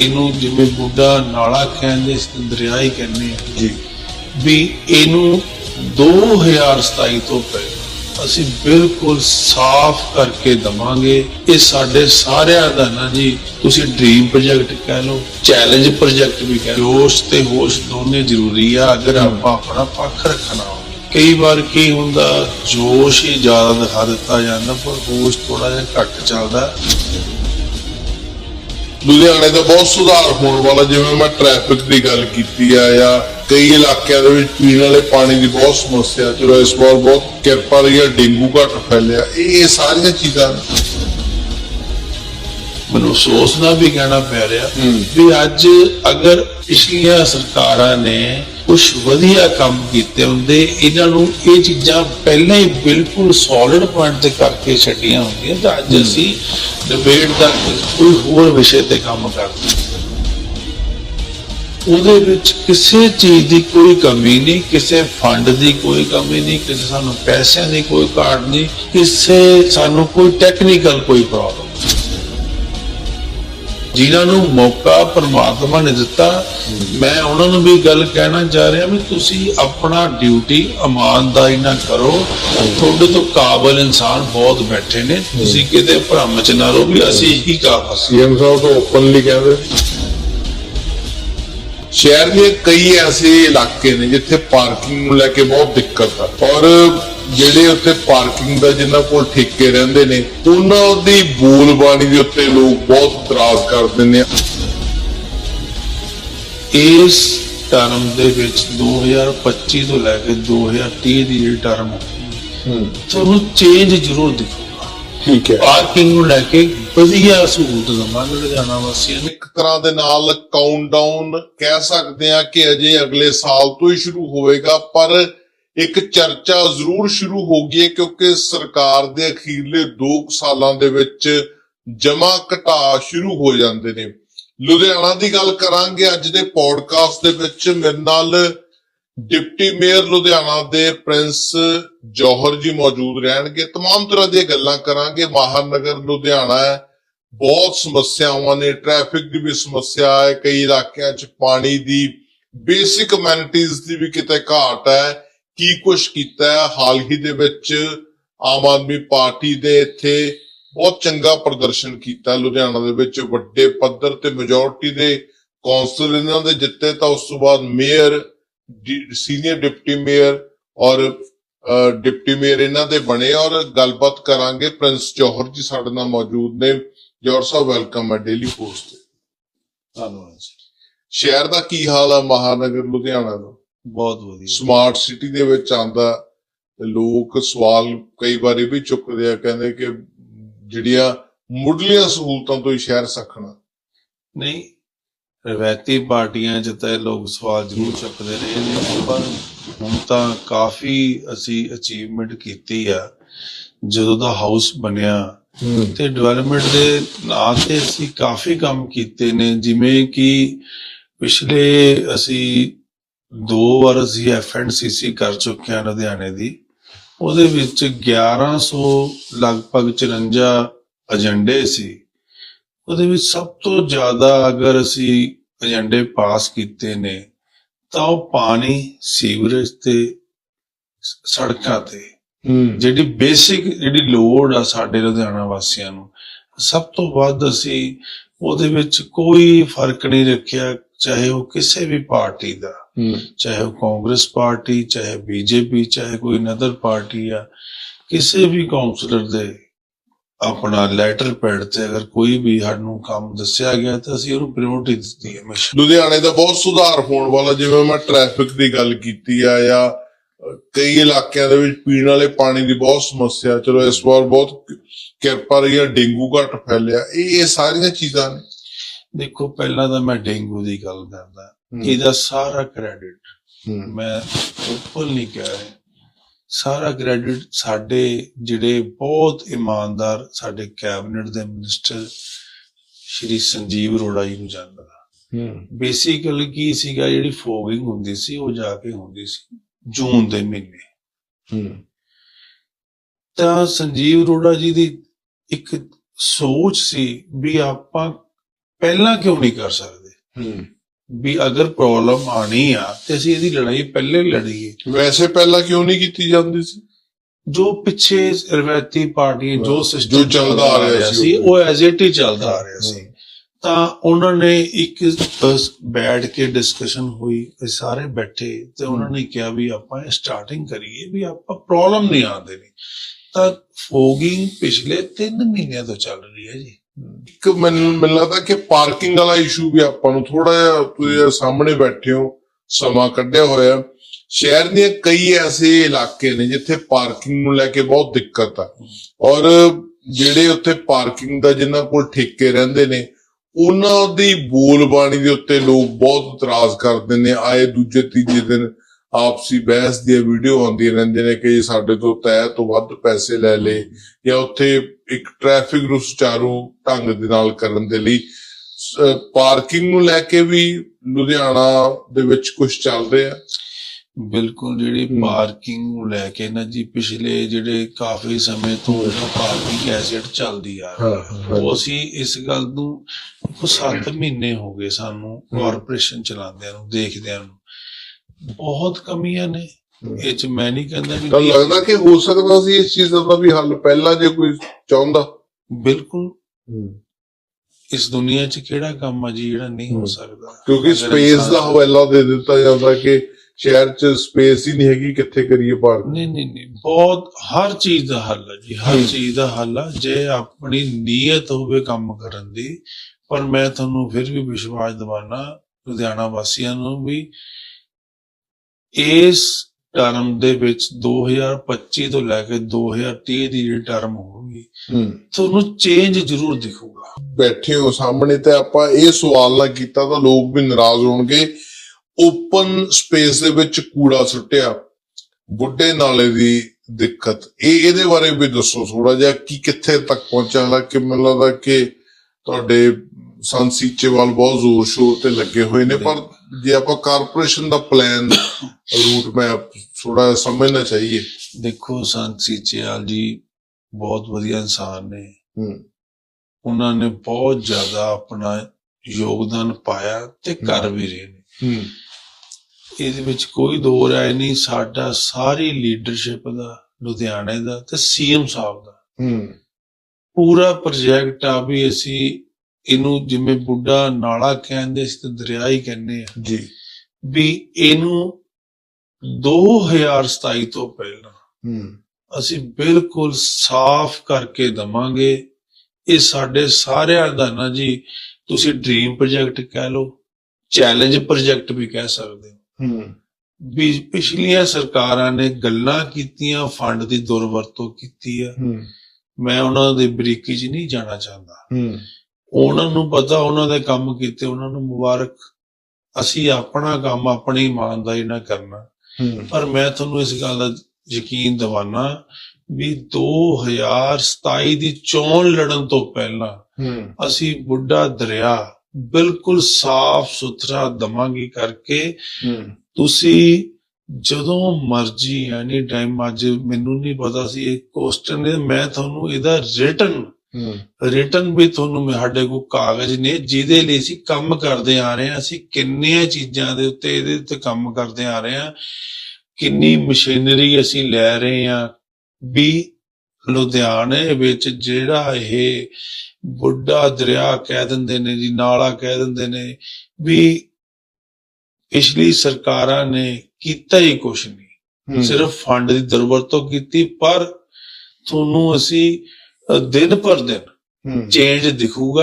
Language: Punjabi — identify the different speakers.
Speaker 1: ਇਹਨੂੰ ਜਿਵੇਂ ਬੁੱਢਾ ਨਾਲਾ ਕਹਿੰਦੇ ਇਸ ਦਰਿਆ ਹੀ ਕਹਿੰਦੇ ਆ।
Speaker 2: ਜੀ।
Speaker 1: ਵੀ ਇਹਨੂੰ 2027 ਤੋਂ ਪਹਿਲਾਂ ਅਸੀਂ ਬਿਲਕੁਲ ਸਾਫ਼ ਕਰਕੇ ਦਵਾਂਗੇ। ਇਹ ਸਾਡੇ ਸਾਰਿਆਂ ਦਾ ਨਾ ਜੀ ਤੁਸੀਂ ਡ੍ਰੀਮ ਪ੍ਰੋਜੈਕਟ ਕਹਿ ਲਓ ਚੈਲੰਜ ਪ੍ਰੋਜੈਕਟ ਵੀ ਕਹਿ ਲਓ ਜੋਸ਼ ਤੇ ਹੋਸ਼ ਦੋਨੇ ਜ਼ਰੂਰੀ ਆ। ਅਗਰ ਆਪਾਂ ਆਪਣਾ ਪੱਖ ਰੱਖਣਾ ਕਈ ਵਾਰ ਕੀ ਹੁੰਦਾ ਜੋਸ਼ ਹੀ ਜ਼ਿਆਦਾ ਦਿਖਾ ਦਿੱਤਾ ਜਾਂਦਾ ਪਰ ਹੋਸ਼ ਥੋੜਾ ਜਿਹਾ ਘੱਟ ਚੱਲਦਾ।
Speaker 2: ਲੁਧਿਆਣੇ ਦਾ ਬਹੁਤ ਸੁਧਾਰ ਹੋਣ ਵਾਲਾ ਜਿਵੇਂ ਮੈਂ ਟ੍ਰੈਫਿਕ ਦੀ ਗੱਲ ਕੀਤੀ ਆ ਜਾਂ ਕਈ ਇਲਾਕਿਆਂ ਦੇ ਵਿੱਚ ਪੀਣ ਵਾਲੇ ਪਾਣੀ ਦੀ ਬਹੁਤ ਸਮੱਸਿਆ ਚਲੋ ਇਸ ਵਾਰ ਬਹੁਤ ਕਿਰਪਾ ਰਹੀ ਹੈ ਡੇਂਗੂ ਘੱਟ ਫੈਲਿਆ ਇਹ ਸਾਰੀਆਂ ਚੀਜ਼ਾਂ।
Speaker 1: ਮੈਨੂੰ ਨਾਲ ਵੀ ਕਹਿਣਾ ਪੈ ਰਿਹਾ ਵੀ ਅੱਜ ਅਗਰ ਪਿਛਲੀਆਂ ਸਰਕਾਰਾਂ ਨੇ ਕੁਝ ਵਧੀਆ ਕੰਮ ਕੀਤੇ ਹੁੰਦੇ ਇਹਨਾਂ ਨੂੰ ਇਹ ਚੀਜ਼ਾਂ ਪਹਿਲਾਂ ਹੀ ਬਿਲਕੁਲ ਸੋਲਿਡ ਪੁਆਇੰਟ ਤੇ ਕਰਕੇ ਛੱਡੀਆਂ ਹੁੰਦੀਆਂ ਤਾਂ ਅੱਜ ਅਸੀਂ ਡਿਬੇਟ ਦਾ ਕੋਈ ਹੋਰ ਵਿਸ਼ੇ ਤੇ ਕੰਮ ਕਰਦੇ ਉਹਦੇ ਵਿੱਚ ਕਿਸੇ ਚੀਜ਼ ਦੀ ਕੋਈ ਕਮੀ ਨਹੀਂ ਕਿਸੇ ਫੰਡ ਦੀ ਕੋਈ ਕਮੀ ਨਹੀਂ ਕਿਸੇ ਸਾਨੂੰ ਪੈਸਿਆਂ ਦੀ ਕੋਈ ਘਾਟ ਨਹੀਂ ਕਿਸੇ ਸਾਨੂੰ ਕੋਈ ਟੈਕਨੀਕਲ ਕੋਈ ਪ੍ਰੋਬਲਮ ਜਿਨ੍ਹਾਂ ਨੂੰ ਮੌਕਾ ਪਰਮਾਤਮਾ ਨੇ ਦਿੱਤਾ ਮੈਂ ਉਹਨਾਂ ਨੂੰ ਵੀ ਗੱਲ ਕਹਿਣਾ ਚਾਹ ਰਿਹਾ ਵੀ ਤੁਸੀਂ ਆਪਣਾ ਡਿਊਟੀ ਇਮਾਨਦਾਰੀ ਨਾਲ ਕਰੋ। ਤੁਹਾਡੇ ਤੋਂ ਕਾਬਲ ਇਨਸਾਨ ਬਹੁਤ ਬੈਠੇ ਨੇ। ਤੁਸੀਂ ਕਿਤੇ ਭ੍ਰਮ ਚ ਨਾ ਰਹੋ ਵੀ ਅਸੀਂ ਹੀ ਕਾਬਲ
Speaker 2: ਸੀਐਮ ਸਾਹਿਬ ਤਾਂ ਓਪਨਲੀ ਕਹਿੰਦੇ। ਸ਼ਹਿਰ ਦੇ ਕਈ ਐਸੇ ਇਲਾਕੇ ਨੇ ਜਿੱਥੇ ਪਾਰਕਿੰਗ ਨੂੰ ਲੈ ਕੇ ਬਹੁਤ ਦਿੱਕਤ ਆ। ਔਰ ਜਿਹੜੇ ਉੱਥੇ ਪਾਰਕਿੰਗ ਦਾ ਜਿਨ੍ਹਾਂ ਕੋਲ ਠੇਕੇ ਰਹਿੰਦੇ ਨੇ ਉਹਨਾਂ ਦੀ ਬੋਲਬਾਣੀ ਦੇ ਉੱਤੇ ਲੋਕ ਬਹੁਤ ਇਤਰਾਜ਼ ਕਰਦੇ ਨੇ।
Speaker 1: ਇਸ ਟਰਮ ਦੇ ਵਿੱਚ 2025 ਤੋਂ ਲੈ ਕੇ 2030 ਦੀ ਜਿਹੜੀ ਟਰਮ ਤੁਹਾਨੂੰ ਚੇਂਜ ਜ਼ਰੂਰ ਦਿਖੂਗਾ।
Speaker 2: ਠੀਕ ਹੈ।
Speaker 1: ਪਾਰਕਿੰਗ ਨੂੰ ਲੈ ਕੇ ਵਧੀਆ ਸਹੂਲਤ ਦਵਾਂਗੇ ਲੁਧਿਆਣਾ ਵਾਸੀਆਂ ਨੂੰ।
Speaker 2: ਇੱਕ ਤਰ੍ਹਾਂ ਦੇ ਨਾਲ ਕਾਊਂਟਡਾਊਨ ਕਹਿ ਸਕਦੇ ਆ ਕਿ ਅਜੇ ਅਗਲੇ ਸਾਲ ਤੋਂ ਹੀ ਸ਼ੁਰੂ ਹੋਵੇਗਾ ਪਰ ਇੱਕ ਚਰਚਾ ਜ਼ਰੂਰ ਸ਼ੁਰੂ ਹੋ ਗਈ ਹੈ ਕਿਉਂਕਿ ਸਰਕਾਰ ਦੇ ਅਖੀਰਲੇ 2 ਸਾਲਾਂ ਦੇ ਵਿੱਚ ਜਮਾ ਘਟਾ ਸ਼ੁਰੂ ਹੋ ਜਾਂਦੇ ਨੇ ਲੁਧਿਆਣਾ ਦੀ ਗੱਲ ਕਰਾਂਗੇ ਅੱਜ ਦੇ ਪੋਡਕਾਸਟ ਦੇ ਵਿੱਚ ਮੇਰੇ ਨਾਲ ਡਿਪਟੀ ਮੇਅਰ ਲੁਧਿਆਣਾ ਦੇ ਪ੍ਰਿੰਸ ਜੌਹਰ ਜੀ ਮੌਜੂਦ ਰਹਿਣਗੇ तमाम ਤਰ੍ਹਾਂ ਦੀਆਂ ਗੱਲਾਂ ਕਰਾਂਗੇ ਮਹਾਨਗਰ ਲੁਧਿਆਣਾ ਹੈ ਬਹੁਤ ਸਮੱਸਿਆਵਾਂ ਨੇ ਟ੍ਰੈਫਿਕ ਦੀ ਵੀ ਸਮੱਸਿਆ ਹੈ ਕਈ ਇਲਾਕਿਆਂ 'ਚ ਪਾਣੀ ਦੀ ਬੇਸਿਕ ਅਮੈਨਿਟੀਜ਼ ਦੀ ਵੀ ਕਿਤੇ ਘਾਟ ਹੈ ਕੀ ਕੁਝ ਕੀਤਾ ਹੈ? ਹਾਲ ਹੀ ਦੇ ਵਿੱਚ ਆਮ ਆਦਮੀ ਪਾਰਟੀ ਦੇ ਇੱਥੇ ਬਹੁਤ ਚੰਗਾ ਪ੍ਰਦਰਸ਼ਨ ਕੀਤਾ। ਲੁਧਿਆਣਾ ਦੇ ਵਿੱਚ ਵੱਡੇ ਪੱਧਰ ਤੇ ਮੈਜੋਰਟੀ ਦੇ ਕੌਂਸਲ ਇਹਨਾਂ ਦੇ ਜਿੱਤੇ ਤਾਂ ਉਸ ਤੋਂ ਬਾਅਦ ਮੇਅਰ ਸੀਨੀਅਰ ਡਿਪਟੀ ਮੇਅਰ ਔਰ ਡਿਪਟੀ ਮੇਅਰ ਇਹਨਾਂ ਦੇ ਬਣੇ ਔਰ ਗੱਲਬਾਤ ਕਰਾਂਗੇ। ਪ੍ਰਿੰਸ ਜੌਹਰ ਜੀ ਸਾਡੇ ਨਾਲ ਮੌਜੂਦ ਨੇ। ਜੌਹਰ ਸਾਹਿਬ ਵੈਲਕਮ ਹੈ ਡੇਲੀ ਪੋਸਟ
Speaker 1: ਧੰਨਵਾਦ
Speaker 2: ਸ਼ਹਿਰ ਦਾ ਕੀ ਹਾਲ ਹੈ ਮਹਾਨਗਰ ਲੁਧਿਆਣਾ ਦਾ?
Speaker 1: ਬਹੁਤ ਵਧੀਆ।
Speaker 2: ਸਮਾਰਟ ਸਿਟੀ ਦੇ ਵਿੱਚ ਆਂਦਾ ਲੋਕ ਸਵਾਲ ਕਈ ਵਾਰੀ ਵੀ ਚੁੱਕਦੇ ਆ ਕਹਿੰਦੇ ਕਿ ਜਿਹੜੀਆਂ ਮੁੱਢਲੀਆਂ ਸਹੂਲਤਾਂ ਤੋਂ ਹੀ ਸ਼ਹਿਰ ਸਖਣਾ।
Speaker 1: ਨਹੀਂ ਰਵਾਇਤੀ ਪਾਰਟੀਆਂ 'ਚ ਤਾਂ ਲੋਕ ਸਵਾਲ ਜ਼ਰੂਰ ਚੁੱਕਦੇ ਰਹੇ ਨੇ ਪਰ ਹੁਣ ਤਾਂ ਕਾਫੀ ਅਸੀਂ ਅਚੀਵਮੈਂਟ ਕੀਤੀ ਆ। ਜਦੋਂ ਦਾ ਹਾਊਸ ਬਣਿਆ ਤੇ ਡਿਵੈਲਪਮੈਂਟ ਦੇ ਨਾਂ ਤੇ ਅਸੀਂ ਕਾਫੀ ਕੰਮ ਕੀਤੇ ਨੇ ਜਿਵੇਂ ਕਿ ਪਿਛਲੇ ਅਸੀਂ ਦੋ ਵਾਰ ਅਸੀਂ ਐਫਐਨਸੀਸੀ ਕਰ ਚੁੱਕੇ ਹਾਂ ਲੁਧਿਆਣੇ ਦੀ। ਉਹਦੇ ਵਿੱਚ 1100 ਲਗਭਗ 54 ਏਜੰਡੇ ਸੀ। ਉਹਦੇ ਵਿੱਚ ਸਭ ਤੋਂ ਜ਼ਿਆਦਾ ਅਗਰ ਅਸੀਂ ਏਜੰਡੇ ਪਾਸ ਕੀਤੇ ਨੇ ਤਾਂ ਉਹ ਪਾਣੀ ਸੀਵਰੇਜ ਤੇ ਸੜਕਾਂ ਤੇ ਜਿਹੜੀ ਬੇਸਿਕ ਜਿਹੜੀ ਲੋੜ ਆ ਸਾਡੇ ਲੁਧਿਆਣਾ ਵਾਸੀਆਂ ਨੂੰ ਸਭ ਤੋਂ ਵੱਧ ਅਸੀਂ ਉਹਦੇ ਵਿੱਚ ਕੋਈ ਫ਼ਰਕ ਨਹੀਂ ਰੱਖਿਆ। ਚਾਹੇ ਉਹ ਕਿਸੇ ਵੀ ਪਾਰਟੀ ਦਾ ਚਾਹੇ ਉਹ ਕਾਂਗਰਸ ਪਾਰਟੀ ਚਾਹੇ ਬੀਜੇਪੀ ਚਾਹੇ ਕੋਈ ਨਦਰ ਪਾਰਟੀ ਆ ਕਿਸੇ ਵੀ ਕਾਉਂਸਲਰ ਦੇ ਆਪਣਾ ਲੈਟਰ ਪੈਡ ਤੇ ਅਗਰ ਕੋਈ ਵੀ ਸਾਨੂੰ ਕੰਮ ਦੱਸਿਆ ਗਿਆ ਤਾਂ ਅਸੀਂ ਉਹਨੂੰ ਪ੍ਰਾਇੋਰਟੀ ਦਿੱਤੀ ਹੈ ਹਮੇਸ਼ਾ।
Speaker 2: ਲੁਧਿਆਣੇ ਦਾ ਬਹੁਤ ਸੁਧਾਰ ਹੋਣ ਵਾਲਾ ਜਿਵੇਂ ਮੈਂ ਟ੍ਰੈਫਿਕ ਦੀ ਗੱਲ ਕੀਤੀ ਆ ਜਾਂ ਕਈ ਇਲਾਕਿਆਂ ਦੇ ਵਿੱਚ ਪੀਣ ਵਾਲੇ ਪਾਣੀ ਦੀ ਬਹੁਤ ਸਮੱਸਿਆ ਚਲੋ ਇਸ ਵਾਰ ਬਹੁਤ ਕਿਰਪਾ ਰਹੀ ਹੈ ਡੇਂਗੂ ਘੱਟ ਫੈਲਿਆ ਇਹ ਇਹ ਸਾਰੀਆਂ ਚੀਜ਼ਾਂ ਨੇ।
Speaker 1: ਦੇਖੋ ਪਹਿਲਾਂ ਤਾਂ ਮੈਂ ਡੇਂਗੂ ਦੀ ਗੱਲ ਕਰਦਾ। ਇਹਦਾ ਸਾਰਾ ਕ੍ਰੈਡਿਟ ਮੈਂ ਓਪਨ ਨਹੀਂ ਕਹਿ ਰਿਹਾ। ਸਾਰਾ ਕ੍ਰੈਡਿਟ ਸਾਡੇ ਜਿਹੜੇ ਬਹੁਤ ਇਮਾਨਦਾਰ ਸਾਡੇ ਕੈਬਨਿਟ ਦੇ ਮਿਨਿਸਟਰ ਸ਼੍ਰੀ ਸੰਜੀਵ ਅਰੋੜਾ ਜੀ ਨੂੰ ਜਾਂਦਾ ਬੇਸਿਕਲੀ ਕੀ ਸੀਗਾ ਜਿਹੜੀ ਫੋਗਿੰਗ ਹੁੰਦੀ ਸੀ ਉਹ ਜਾ ਕੇ ਹੁੰਦੀ ਸੀ ਜੂਨ ਦੇ ਮਹੀਨੇ। ਤਾਂ ਸੰਜੀਵ ਅਰੋੜਾ ਜੀ ਦੀ ਇੱਕ ਸੋਚ ਸੀ ਵੀ ਆਪਾਂ ਪਹਿਲਾਂ ਕਿਉਂ ਨਹੀਂ ਕਰ ਸਕਦੇ?
Speaker 2: ਹੂੰ।
Speaker 1: ਵੀ ਅਗਰ ਪ੍ਰੋਬਲਮ ਆਣੀ ਆ ਤੇ ਅਸੀਂ ਇਹਦੀ ਲੜਾਈ ਪਹਿਲੇ ਲੜੀਏ
Speaker 2: ਵੈਸੇ ਪਹਿਲਾਂ ਕਿਉਂ ਨਹੀਂ ਕੀਤੀ ਜਾਂਦੀ ਸੀ?
Speaker 1: ਜੋ ਪਿੱਛੇ ਰਵਾਇਤੀ ਪਾਰਟੀ ਜੋ ਸਿਸਟਮ
Speaker 2: ਚੱਲਦਾ ਆ ਰਿਹਾ ਸੀ,
Speaker 1: ਉਹ। ਐਜ਼ ਇਟ ਹੀ ਚੱਲਦਾ ਆ ਰਿਹਾ ਸੀ। ਤਾਂ ਉਹਨਾਂ ਨੇ ਇੱਕ ਬੈਠ ਕੇ ਡਿਸਕਸ਼ਨ ਹੋਈ ਸਾਰੇ ਬੈਠੇ ਤੇ ਉਹਨਾਂ ਨੇ ਕਿਹਾ ਵੀ ਆਪਾਂ ਸਟਾਰਟਿੰਗ ਕਰੀਏ ਵੀ ਆਪਾਂ ਪ੍ਰੋਬਲਮ ਨਹੀਂ ਆਉਂਦੇ ਨਹੀਂ ਤਾਂ ਫੋਗਿੰਗ ਪਿਛਲੇ 3 ਮਹੀਨਿਆਂ ਤੋਂ ਚੱਲ ਰਹੀ ਹੈ ਜੀ।
Speaker 2: ਇੱਕ ਮੈਨੂੰ ਮੈਨੂੰ ਲੱਗਦਾ ਕਿ ਪਾਰਕਿੰਗ ਵਾਲਾ ਇਸ਼ੂ ਵੀ ਆਪਾਂ ਨੂੰ ਥੋੜਾ ਜਿਹਾ ਤੁਸੀਂ ਸਾਹਮਣੇ ਬੈਠੇ ਹੋ, ਸਮਾਂ ਕੱਢਿਆ ਹੋਇਆ। ਸ਼ਹਿਰ ਦੀਆਂ ਕਈ ਐਸੇ ਇਲਾਕੇ ਨੇ ਜਿੱਥੇ ਪਾਰਕਿੰਗ ਨੂੰ ਲੈ ਕੇ ਬਹੁਤ ਦਿੱਕਤ ਆ। ਔਰ ਜਿਹੜੇ ਉੱਥੇ ਪਾਰਕਿੰਗ ਦਾ ਜਿਨ੍ਹਾਂ ਕੋਲ ਠੇਕੇ ਰਹਿੰਦੇ ਨੇ, ਉਹਨਾਂ ਦੀ ਬੋਲਬਾਣੀ ਦੇ ਉੱਤੇ ਲੋਕ ਬਹੁਤ ਇਤਰਾਜ਼ ਕਰਦੇ ਨੇ। ਆਏ ਦੂਜੇ, ਤੀਜੇ ਦਿਨ ਆਪਸੀ ਬਹਿਸ ਦੀਆਂ ਵੀਡੀਓ ਆਉਂਦੀਆਂ ਰਹਿੰਦੀਆਂ ਨੇ ਕਿ ਸਾਡੇ ਤੋਂ ਤੈਅ ਤੋਂ ਵੱਧ ਪੈਸੇ ਲੈ ਲਏ ਜਾਂ ਉੱਥੇ ਇੱਕ ਟ੍ਰੈਫਿਕ ਨੂੰ ਸੁਚਾਰੂ ਢੰਗ ਦੇ ਨਾਲ ਕਰਨ ਦੇ ਲਈ ਪਾਰਕਿੰਗ ਨੂੰ ਲੈ ਕੇ ਵੀ ਲੁਧਿਆਣਾ ਦੇ ਵਿੱਚ ਕੁਝ ਚੱਲ ਰਿਹਾ?
Speaker 1: ਬਿਲਕੁਲ ਜਿਹੜੀ। ਪਾਰਕਿੰਗ ਨੂੰ ਲੈ ਕੇ ਨਾ ਜੀ ਪਿਛਲੇ ਜਿਹੜੇ ਕਾਫੀ ਸਮੇਂ ਤੋਂ ਜਿਹੜਾ ਪਾਰਕਿੰਗ ਐਸਿਡ ਚੱਲਦੀ ਆ ਰਹੀ ਹੈ ਉਹ ਅਸੀਂ ਇਸ ਗੱਲ ਨੂੰ ਕੋ 7 ਮਹੀਨੇ ਹੋ ਗਏ ਸਾਨੂੰ ਕਾਰਪੋਰੇਸ਼ਨ ਚਲਾਉਂਦਿਆਂ ਨੂੰ ਦੇਖਦਿਆਂ ਨੂੰ। ਬਹੁਤ ਕਮੀਆਂ ਨੇ। ਇਹ ਚ ਮੈਂ ਨਹੀਂ ਕਹਿੰਦਾ ਵੀ
Speaker 2: ਤਾਂ ਲੱਗਦਾ ਕਿ ਹੋ ਸਕਦਾ ਸੀ ਇਸ ਚੀਜ਼ ਦਾ ਵੀ ਹੱਲ ਪਹਿਲਾਂ ਜੇ ਕੋਈ ਚਾਹੁੰਦਾ।
Speaker 1: ਬਿਲਕੁਲ। ਇਸ ਦੁਨੀਆ 'ਚ ਕਿਹੜਾ ਕੰਮ ਆ ਜੀ ਜਿਹੜਾ ਨਹੀਂ ਹੋ। ਸਕਦਾ?
Speaker 2: ਕਿਉਂਕਿ ਸਪੇਸ ਦਾ ਹਵਾਲਾ ਦੇ ਦਿੱਤਾ ਜਾਂਦਾ ਕਿ ਸ਼ਹਿਰ 'ਚ ਸਪੇਸ ਹੀ ਨਹੀਂ ਹੈਗੀ ਕਿੱਥੇ ਕਰੀਏ ਪਾਰਕ?
Speaker 1: ਨਹੀਂ ਨਹੀਂ ਨਹੀਂ। ਬਹੁਤ ਹਰ ਚੀਜ਼ ਦਾ ਹੱਲ ਹੈ ਜੀ ਹਰ। ਚੀਜ਼ ਦਾ ਹੱਲ ਹੈ ਜੇ ਆਪਣੀ ਨੀਅਤ ਹੋਵੇ ਕੰਮ ਕਰਨ ਦੀ ਪਰ ਮੈਂ ਤੁਹਾਨੂੰ ਫਿਰ ਵੀ ਵਿਸ਼ਵਾਸ ਦਿਵਾਨਾ ਲੁਧਿਆਣਾ ਵਾਸੀਆਂ ਨੂੰ ਵੀ ਇਸ ਟਰਮ ਦੇ ਵਿੱਚ 2025 ਤੋਂ ਲੈ ਕੇ 2030 ਦੀ ਜਿਹੜੀ ਟਰਮ ਹੋਊਗੀ ਤੁਹਾਨੂੰ ਚੇਂਜ ਜ਼ਰੂਰ ਦਿਖੂਗਾ।
Speaker 2: ਬੈਠੇ ਹੋ ਸਾਹਮਣੇ ਤੇ ਆਪਾਂ ਇਹ ਸਵਾਲ ਨਾ ਕੀਤਾ ਤਾਂ ਲੋਕ ਵੀ ਨਾਰਾਜ਼ ਹੋਣਗੇ। ਓਪਨ ਸਪੇਸ ਦੇ ਵਿੱਚ ਕੂੜਾ ਸੁੱਟਿਆ। ਬੁੱਢੇ ਨਾਲੇ ਦੀ ਦਿੱਕਤ। ਇਹ ਇਹਦੇ ਬਾਰੇ ਵੀ ਦੱਸੋ ਥੋੜਾ ਜਿਹਾ ਕਿ ਕਿੱਥੇ ਤੱਕ ਪਹੁੰਚਿਆ ਹਾਲਾਂਕਿ ਮੈਨੂੰ ਲੱਗਦਾ ਕਿ ਤੁਹਾਡੇ ਸੰਤ ਸੀਚੇਵਾਲ ਬਹੁਤ ਜ਼ੋਰ ਸ਼ੋਰ ਤੇ ਲੱਗੇ ਹੋਏ ਨੇ ਪਰ ਜੇ ਆਪਾਂ ਕਾਰਪੋਰੇਸ਼ਨ ਦਾ ਪਲਾਨ ਰੂਟ ਮੈਪ ਥੋੜਾ ਸਮਝਣਾ ਚਾਹੀਏ।
Speaker 1: ਦੇਖੋ ਸੰਤ ਸੀਚੇਵਾਲ ਜੀ ਬਹੁਤ ਵਧੀਆ ਇਨਸਾਨ ਨੇ। ਉਹਨਾਂ ਨੇ ਬਹੁਤ ਜ਼ਿਆਦਾ ਆਪਣਾ ਯੋਗਦਾਨ ਪਾਇਆ ਤੇ ਕਰ ਵੀ ਰਹੇ ਨੇ। ਇਹਦੇ ਵਿੱਚ ਕੋਈ ਦੋ ਰਾਏ ਨਹੀਂ ਸਾਡਾ ਸਾਰੀ ਲੀਡਰਸ਼ਿਪ ਦਾ ਲੁਧਿਆਣੇ ਦਾ ਤੇ ਸੀਐਮ ਸਾਹਿਬ ਦਾ। ਪੂਰਾ ਪ੍ਰੋਜੈਕਟ ਆ ਵੀ ਅਸੀਂ ਇਹਨੂੰ ਜਿਵੇਂ ਬੁੱਢਾ ਨਾਲਾ ਕਹਿੰਦੇ ਸੀ ਤੇ ਦਰਿਆ ਹੀ ਕਹਿੰਦੇ ਆ।
Speaker 2: ਜੀ।
Speaker 1: ਵੀ ਇਹਨੂੰ 2027 ਤੋਂ ਪਹਿਲਾਂ
Speaker 2: ਹੂੰ।
Speaker 1: ਅਸੀਂ ਬਿਲਕੁਲ ਸਾਫ਼ ਕਰਕੇ ਦਵਾਂਗੇ। ਇਹ ਸਾਡੇ ਸਾਰਿਆਂ ਦਾ ਨਾ ਜੀ ਤੁਸੀਂ ਡ੍ਰੀਮ ਪ੍ਰੋਜੈਕਟ ਕਹਿ ਲਓ ਚੈਲੰਜ ਪ੍ਰੋਜੈਕਟ ਵੀ ਕਹਿ ਸਕਦੇ ਹੋ।
Speaker 2: ਹੂੰ।
Speaker 1: ਵੀ ਪਿਛਲੀਆਂ ਸਰਕਾਰਾਂ ਨੇ ਗੱਲਾਂ ਕੀਤੀਆਂ ਫੰਡ ਦੀ ਦੁਰਵਰਤੋਂ ਕੀਤੀ ਆ। ਮੈਂ ਉਹਨਾਂ ਦੇ ਬਰੀਕੀ 'ਚ ਨਹੀਂ ਜਾਣਾ ਚਾਹੁੰਦਾ।
Speaker 2: ਹੂੰ।
Speaker 1: ਉਹਨਾਂ ਨੂੰ ਪਤਾ ਉਹਨਾਂ ਦੇ ਕੰਮ ਕੀਤੇ ਉਹਨਾਂ ਨੂੰ ਮੁਬਾਰਕ। ਅਸੀਂ ਆਪਣਾ ਕੰਮ ਆਪਣੀ ਇਮਾਨਦਾਰੀ ਨਾਲ ਕਰਨਾ। ਪਰ ਮੈਂ ਤੁਹਾਨੂੰ ਇਸ ਗੱਲ ਦਾ ਯਕੀਨ ਦਿਵਾਨਾ ਵੀ 2027 ਦੀ ਚੋਣ ਲੜਨ ਤੋਂ ਪਹਿਲਾਂ ਅਸੀਂ ਬੁੱਢਾ ਦਰਿਆ ਬਿਲਕੁਲ ਸਾਫ਼ ਸੁਥਰਾ ਦਵਾਂਗੀ ਕਰਕੇ ਤੁਸੀਂ ਜਦੋਂ ਮਰਜ਼ੀ ਐਨੀ ਟਾਈਮ ਅੱਜ ਮੈਨੂੰ ਨਹੀਂ ਪਤਾ ਸੀ ਇਹ ਕੁਐਸਚਨ ਮੈਂ ਤੁਹਾਨੂੰ ਇਹਦਾ ਰਿਟਨ ਰਿਟਨ ਵੀ ਤੁਹਾਨੂੰ ਮੈਂ- ਸਾਡੇ ਕੋਲ ਕਾਗਜ਼ ਨੇ ਜਿਹਦੇ ਲਈ ਅਸੀਂ ਕੰਮ ਕਰਦੇ ਆ ਰਹੇ ਹਾਂ। ਅਸੀਂ ਕਿੰਨੀਆਂ ਚੀਜ਼ਾਂ ਦੇ ਉੱਤੇ ਇਹਦੇ ਉੱਤੇ ਕੰਮ ਕਰਦੇ ਆ ਰਹੇ ਹਾਂ। ਕਿੰਨੀ ਮਸ਼ੀਨਰੀ ਅਸੀਂ ਲੈ ਰਹੇ ਹਾਂ। ਵੀ ਲੁਧਿਆਣੇ ਵਿੱਚ ਜਿਹੜਾ ਇਹ ਬੁੱਢਾ ਦਰਿਆ ਕਹਿ ਦਿੰਦੇ ਨੇ ਜੀ ਨਾਲਾ ਕਹਿ ਦਿੰਦੇ ਨੇ ਵੀ ਪਿਛਲੀ ਸਰਕਾਰਾਂ ਨੇ ਕੀਤਾ ਹੀ ਕੁਛ ਨਹੀਂ। ਸਿਰਫ ਫੰਡ ਦੀ ਦੁਰਵਰਤੋਂ ਕੀਤੀ ਪਰ ਤੁਹਾਨੂੰ ਅਸੀਂ ਦਿਨ ਪਰ ਦਿਨ ਚੇਂਜ ਦਿਖੂਗਾ।